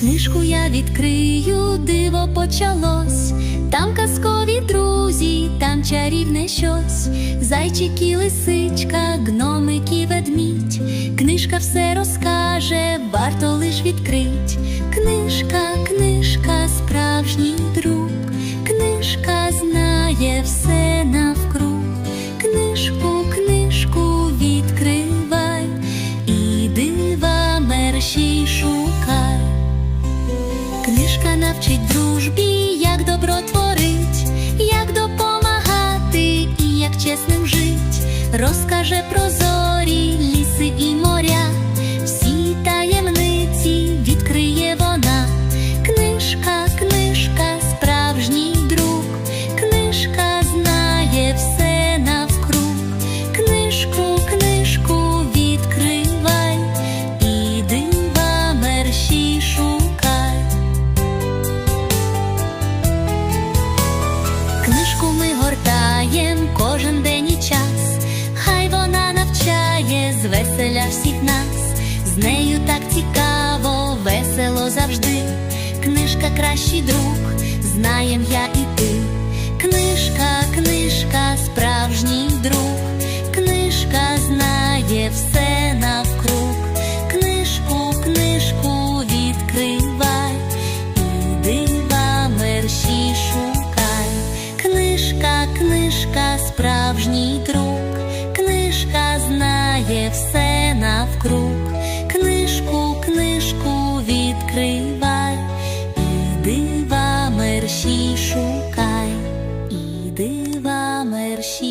Книжку я відкрию, диво почалось. Там казкові друзі, там чарівне щось. Зайчик і лисичка, гномик і ведмідь. Книжка все розкаже, варто лиш відкрить. Книжка, Книжка навчить дружбі, як добро творить, як допомагати і як чесним жить, розкаже про зорі, ліси і моря, звеселя всіх нас, з нею так цікаво, весело завжди. Книжка кращий друг, знаєм я і ти. Книжка, книжка, справжній друг, книжка знає все навкруг. Книжку, книжку відкривай і дива мерщій шукай. Книжка, книжка, справжній друг, все навкруг, книжку, книжку відкривай, і дива мерші шукай, і дива мерші.